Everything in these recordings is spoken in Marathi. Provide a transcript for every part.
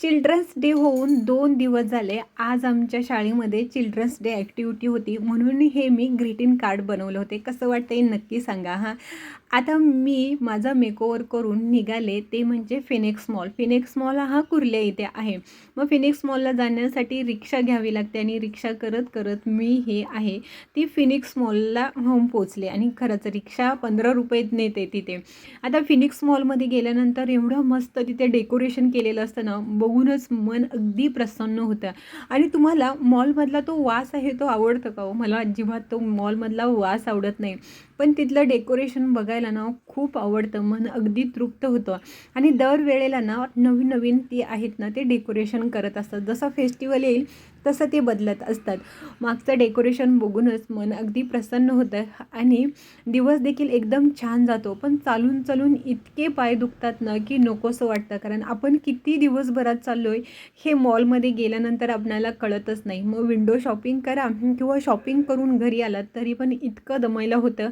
चिल्ड्रन्स डे होऊन दोन दिवस झाले. आज आमच्या शाळेमध्ये चिल्ड्रन्स डे ॲक्टिव्हिटी होती. म्हणून हे मी ग्रीटिंग कार्ड बनवलं होते. कसं वाटतं आहे नक्की सांगा हां. आता मी माझा मेकओवर करून निघाले. ते म्हणजे फिनिक्स मॉल. फिनिक्स मॉल हा कुर्ल्या इथे आहे. मग फिनिक्स मॉलला जाण्यासाठी रिक्षा घ्यावी लागते आणि रिक्षा करत करत मी हे आहे. ती फिनिक्स मॉलला होम पोचले आणि खरंच रिक्षा पंधरा रुपयेत नेते तिथे. आता फिनिक्स मॉलमध्ये गेल्यानंतर एवढं मस्त तिथे डेकोरेशन केलेलं असतं ना बघूनच मन अगदी प्रसन्न होतं. आणि तुम्हाला मॉलमधला तो वास आहे तो आवडतो का हो? मला अजिबात तो मॉलमधला वास आवडत नाही. पण तिथलं डेकोरेशन बघायला ना खूप आवडतं. मन अगदी तृप्त होतं. आणि दरवेळेला ना नवीन नवीन ती आहेत ना ते डेकोरेशन करत असतात. जसं फेस्टिवल येईल तसं ते बदलत असतात. मागचं डेकोरेशन बघूनच मन अगदी प्रसन्न होतं. आणि दिवस देखील एकदम छान जातो. पण चालून चालून इतके पाय दुखतात ना की नकोसं वाटतं. कारण आपण किती दिवसभरात चाललो आहे हे मॉलमध्ये गेल्यानंतर आपल्याला कळतच नाही. मग विंडो शॉपिंग करा किंवा शॉपिंग करून घरी आलात तरी पण इतकं दमायला होतं.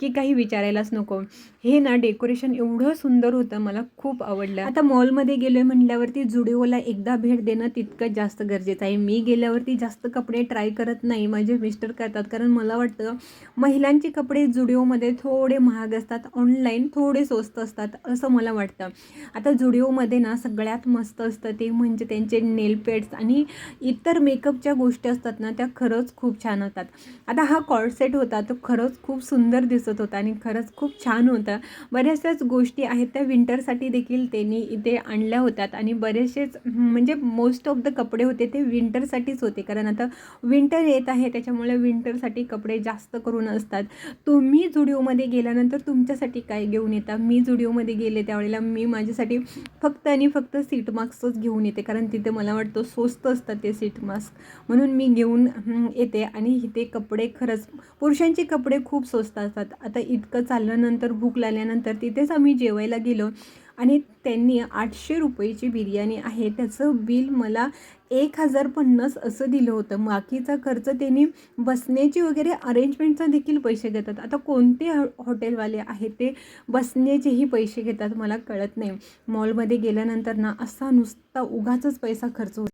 की काही विचारायलाच नको. हे ना डेकोरेशन एवढं सुंदर होतं मला खूप आवडलं. आता मॉलमध्ये गेलो आहे म्हटल्यावरती जुडिओला एकदा भेट देणं तितकं जास्त गरजेचं आहे. मी गेल्यावरती जास्त कपडे ट्राय करत नाही माझे मिस्टर करतात. कारण मला वाटतं महिलांचे कपडे जुडिओमध्ये थोडे महाग असतात ऑनलाईन थोडे स्वस्त असतात असं मला वाटतं. आता जुडिओमध्ये ना सगळ्यात मस्त असतं ते म्हणजे त्यांचे नेल पेड्स आणि इतर मेकअपच्या गोष्टी असतात ना त्या खरंच खूप छान होतात आता हा कॉर्ड सेट होता तो खरंच खूप सुंदर सुंदर दिसत होता आणि खरंच खूप छान होता. बऱ्याचशाच गोष्टी आहेत त्या विंटरसाठी देखील त्यांनी इथे आणल्या होत्यात आणि बरेचसेच म्हणजे मोस्ट ऑफ द कपडे होते ते विंटरसाठीच होते. कारण आता विंटर येत आहे त्याच्यामुळे विंटरसाठी कपडे जास्त करून असतात. तुम्ही जुडिओमध्ये गेल्यानंतर तुमच्यासाठी काय घेऊन येता? मी जुडिओमध्ये गेले त्यावेळेला मी माझ्यासाठी फक्त आणि फक्त सीट मास्कच घेऊन येते. कारण तिथे मला वाटतं स्वस्त असतात ते सीट मास्क म्हणून मी घेऊन येते आणि इथे कपडे खरंच पुरुषांचे कपडे खूप स्वस्त असतात आता इतकं चालल्यानंतर भूक लागल्यानंतर तिथेच आम्ही जेवायला गेलो आणि त्यांनी आठशे रुपयेची बिर्याणी आहे. त्याचं बिल मला एक हजार पन्नास असं दिलं होतं. बाकीचा खर्च त्यांनी बसण्याची वगैरे अरेंजमेंटचा देखील पैसे घेतात. आता कोणते हॉटेलवाले आहेत ते बसण्याचेही पैसे घेतात मला कळत नाही. मॉलमध्ये गेल्यानंतर ना असा नुसता उगाचच पैसा खर्च होतो.